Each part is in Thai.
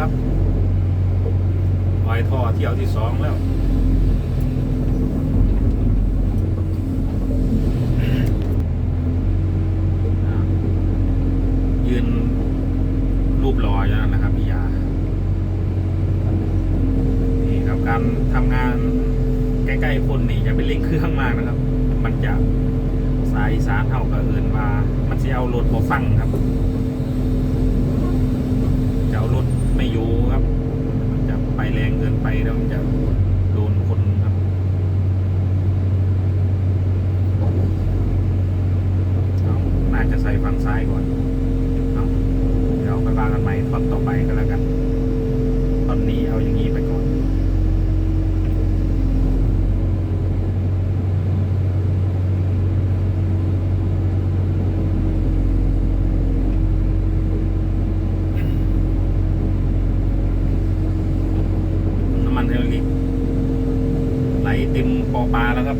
ครับปล่อยท่อเที่ยวที่สองแล้วยืนรูปรออยู่นั่นนะครับพี่ยานี่ครับการทำงานใกล้ๆคนนี่อย่าไปเร่งเครื่องมากนะครับ มันจะสายสารเท่ากับอื่นว่ามันจะเอารถมาฟังครับ จะเอารถ ไม่อยู่ครับมันจะไปแรงเกินไปแล้วมันจะโดนคนครับ เอาน่าจะใส่ฝั่งซ้ายก่อนเอาเดี๋ยวไปว่ากันใหม่ตอนต่อไปก็แล้วกัน ตอนนี้เอาอย่างนี้ไปก่อน น้ำมันไฮดรอลิกไหลเต็ม ปลาแล้วครับ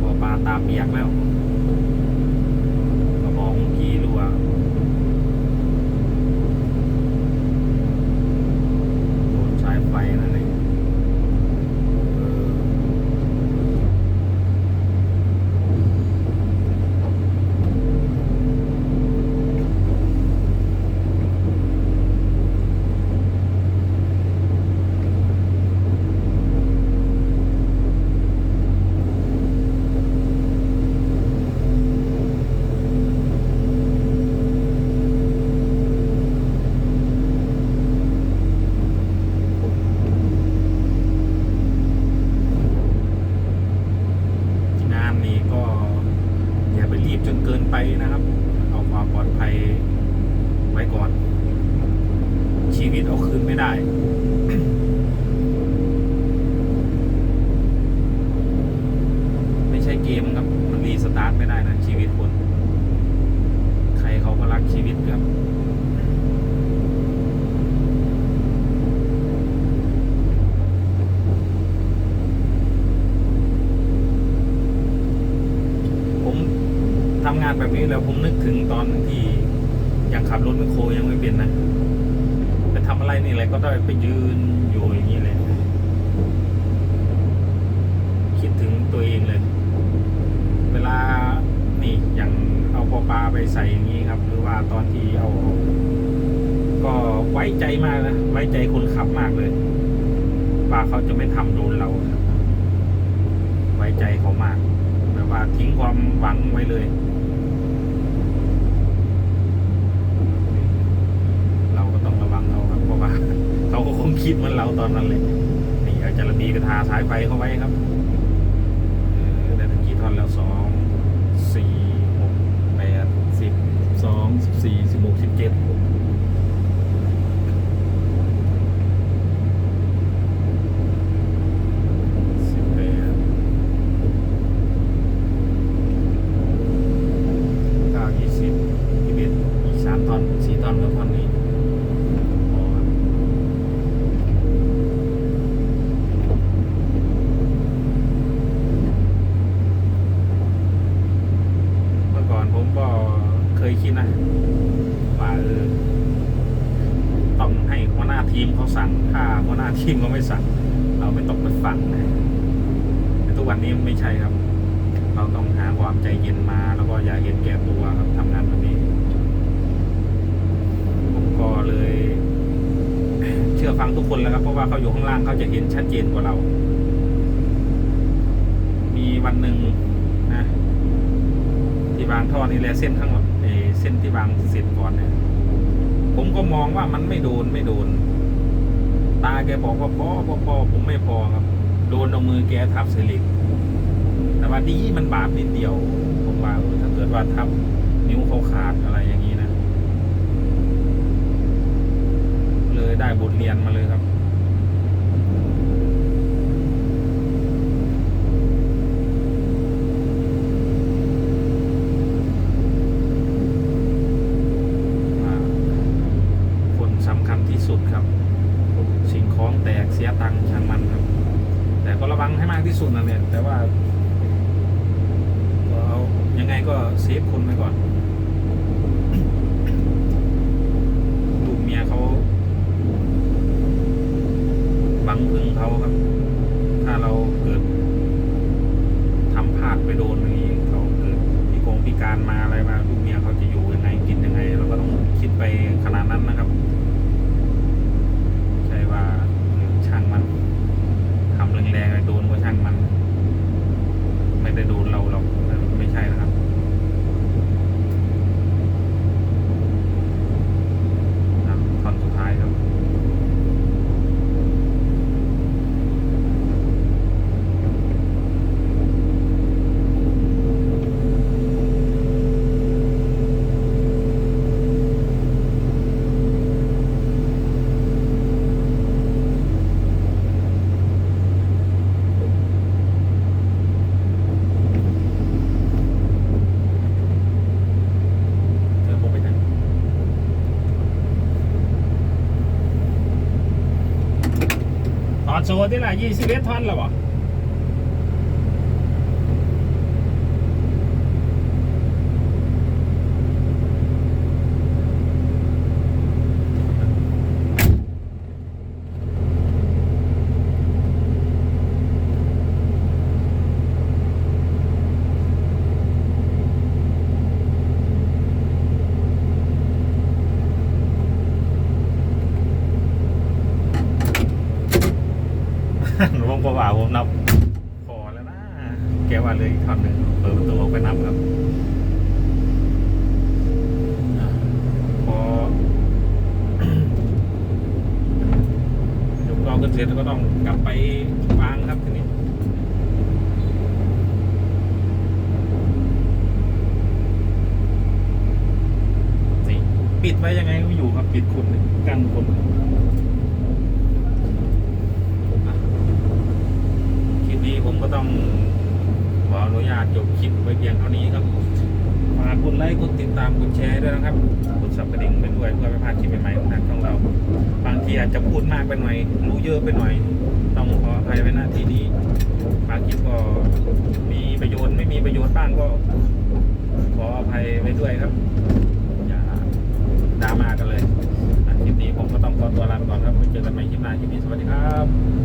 ปอปลาตาเปียกแล้วกระบอกกีรั่วโดนสายไฟนั่นเองเอองานนี้ก็อย่าไปรีบจนเกินไปนะครับ เอาความปลอดภัยไว้ก่อน ชีวิตเอาคืน ไม่ได้ ไม่ใช่เกมครับ มันรีสตาร์ทไม่ได้นะ ชีวิตคน ใครเขาก็รักชีวิตครับผมทำงานแบบนี้แล้วผมนึกถึงตอนที่ยังขับรถไมคโครยังไม่เป็นนะ ไปทำอะไรนี่อะไรก็ได้ไปยืนอยู่อย่างนี้เลย คิดถึงตัวเองเลย เวลานี่อย่างเอาปอปลาไปใส่อย่างนี้ครับ หรือว่าตอนที่เอากก็ไว้ใจมากนะ ไว้ใจคนขับมากเลยว่าเขาจะไม่ทำโดนเราครับ ไว้ใจเขามากแบบว่าทิ้งความหวังไว้เลย เราก็ต้องระวังเราครับ เพราะ ว่าเขาก็คงคิดเหมือนเราตอนนั้นเลยนี่อาจารย์บีกระทาสายไฟเข้าไว้ครับได้ทั้งกี่ท่อนแล้วสองสี่หกแปดสิบสองสิบสี่สิบหกสิบเจ็ดสิบแปด เก้ายี่สิบยี่สิบเอ็ดอีกสามตอนสี่ตอนก็ตอนนี้พอครับเมื่อก่อนผมก็เคยคิดนะ ว่าเออต้องให้หัวหน้าทีมเขา สั่งถ้าหัวหน้าทีมเขาไม่สั่ง เราไม่ต้องไปฟังนะแต่ทุกวันนี้ไม่ใช่ครับ เราต้องหาความใจเย็นมา แล้วก็อย่าเห็นแก่ตัวครับทำงานแบบนี้ ผมก็เลย เชื่อฟังทุกคนแล้วครับ เพราะว่าเขาอยู่ข้างล่างเขาจะเห็นชัดเจนกว่าเรา มีวันหนึ่งนะที่วางท่อนี่แหละเส้นข้างเอเส้นที่วางเสร็จก่อนเนี่ยผมก็มองว่ามันไม่โดนไม่โดน ตาแกบอกว่าพอพอพอผมไม่พอครับ โดนเอามือแกทับเสลิกแต่ว่าดีมันบาดนิดเดียว ผมว่าเออถ้าเกิดว่าทับนิ้วเขาขาดอะไรอย่างนี้นะ เลยได้บทเรียนมาเลยากที่สุดนั่นแหละแต่ว่าเรายังไงก็เซฟคนไปก่อนลูกเมียเขาบังพึ่งเขาครับ ถ้าเราเกิดทำพลาดไปโดนอย่านี้เขาเกิดมีโกงพิการมาอะไรมาลูกเมียเขาจะอยู่ยังไงกินยังไง เราก็ต้องคิดไปขนาดนั้นนะครับ ใช่ว่าช่างมัน แรงๆเลยโดนก็ช่างมัน ไม่ได้โดนเราหรอกไม่ใช่นะครับครับท่อนสุดท้ายครับ เธอผมไปไหนตอน โชว์ที่ไหนยี่สิบเอ็ดท่อนแล้ววะผมก็ว่าผมนับพอแล้วนะ แกว่าเลยท่อนหนึ่งเปิดประตูออกไปนับครับพอยกกองขึ้นเสร็จก็ต้องกลับไปวางครับทีนี้นี่ปิดไว้ยังไงก็อยู่ครับ ปิดคุณกันคนคลิปนี้ผมก็ต้อง ขออนุญาตจบคลิปไว้เพียงเท่านี้ครับฝากกดไลค์กดติดตามกดแชร์ด้วยนะครับกดสับกระดิ่งไปด้วยเพื่อไม่พลาดคลิปใหม่ๆของทางช่องเรา บางทีอาจจะพูดมากไปหน่อย รู้เยอะไปหน่อย ต้องขออภัยไว้หน้าที่นี้บางคลิปก็มีประโยชน์ไม่มีประโยชน์บ้างก็ ขออภัยไว้ด้วยครับ อย่าดราม่ากันเลยคลิปนี้ผมก็ต้องขอตัวลาไปก่อนครับไว้เจอกันใหม่คลิปหน้าคลิปนี้สวัสดีครับ